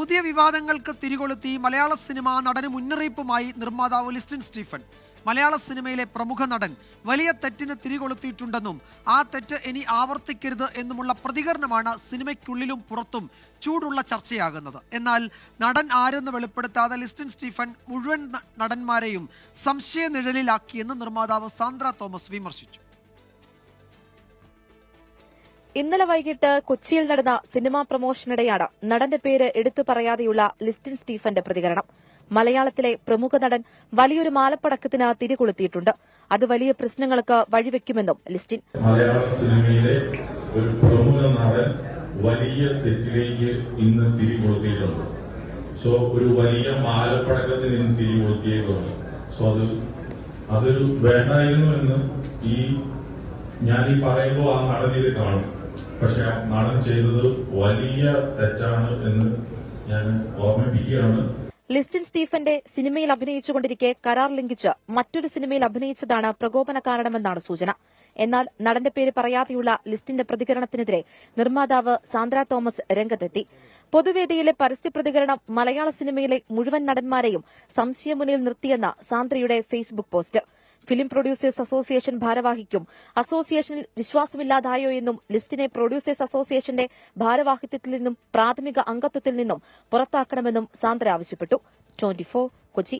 പുതിയ വിവാദങ്ങൾക്ക് തിരികൊളുത്തി മലയാള സിനിമ നടന് മുന്നറിയിപ്പുമായി നിർമ്മാതാവ് ലിസ്റ്റിൻ സ്റ്റീഫൻ. മലയാള സിനിമയിലെ പ്രമുഖ നടൻ വലിയ തെറ്റിന് തിരികൊളുത്തിയിട്ടുണ്ടെന്നും ആ തെറ്റ് ഇനി ആവർത്തിക്കരുത് എന്നുമുള്ള പ്രതികരണമാണ് സിനിമയ്ക്കുള്ളിലും പുറത്തും ചൂടുള്ള ചർച്ചയാകുന്നത്. എന്നാൽ നടൻ ആരെന്ന് വെളിപ്പെടുത്താതെ ലിസ്റ്റിൻ സ്റ്റീഫൻ മുഴുവൻ നടന്മാരെയും സംശയ നിഴലിലാക്കിയെന്ന് നിർമ്മാതാവ് സാന്ദ്ര തോമസ് വിമർശിച്ചു. ഇന്നലെ വൈകിട്ട് കൊച്ചിയിൽ നടന്ന സിനിമാ പ്രമോഷനിടെയാണ് നടന്റെ പേര് എടുത്തു പറയാതെയുള്ള ലിസ്റ്റിൻ സ്റ്റീഫന്റെ പ്രതികരണം. മലയാളത്തിലെ പ്രമുഖ നടൻ വലിയൊരു മാലപ്പടക്കത്തിന് തിരികൊളുത്തിയിട്ടുണ്ട്. അത് വലിയ പ്രശ്നങ്ങൾക്ക് വഴിവെക്കുമെന്നും ലിസ്റ്റിൻ. മലയാള സിനിമയിലെ ഒരു പ്രമുഖ നടൻ വലിയ തെറ്റിലേക്ക് ഇന്ന് തിരികൊളുത്തിയിട്ടുണ്ട്. സോ ഒരു വലിയ മാലപ്പടക്കത്തിന് ഇന്ന് തിരികൊളുത്തിയേക്കുണ്ട് സോ അത് അതൊരു വേണ്ടായിരുന്നു എന്ന് ഈ ഞാൻ ഈ പറയുമ്പോൾ ആ നടൻ കാണും. പക്ഷെ നടൻ ചെയ്തത് വലിയ തെറ്റാണ് എന്ന് ഞാൻ ഓർമ്മിപ്പിക്കുകയാണ്. ലിസ്റ്റിൻ സ്റ്റീഫന്റെ സിനിമയിൽ അഭിനയിച്ചുകൊണ്ടിരിക്കെ കരാർ ലംഘിച്ച് മറ്റൊരു സിനിമയിൽ അഭിനയിച്ചതാണ് പ്രകോപന കാരണമെന്നാണ് സൂചന. എന്നാൽ നടന്റെ പേര് പറയാതെയുള്ള ലിസ്റ്റിന്റെ പ്രതികരണത്തിനെതിരെ നിർമ്മാതാവ് സാന്ദ്ര തോമസ് രംഗത്തെത്തി. പൊതുവേദിയിലെ പരസ്യ പ്രതികരണം മലയാള സിനിമയിലെ മുഴുവൻ നടന്മാരെയും സംശയമുനയിൽ നിർത്തിയെന്ന സാന്ദ്രയുടെ Facebook post. Film producers association ഭാരവാഹിക്കും. അസോസിയേഷനിൽ വിശ്വാസമില്ലാതായോ എന്നും ലിസ്റ്റിനെ പ്രൊഡ്യൂസേഴ്സ് അസോസിയേഷന്റെ ഭാരവാഹിത്വത്തിൽ നിന്നും പ്രാഥമിക അംഗത്വത്തിൽ നിന്നും പുറത്താക്കണമെന്നും സാന്ദ്ര ആവശ്യപ്പെട്ടു. ട്വന്റി കൊച്ചി.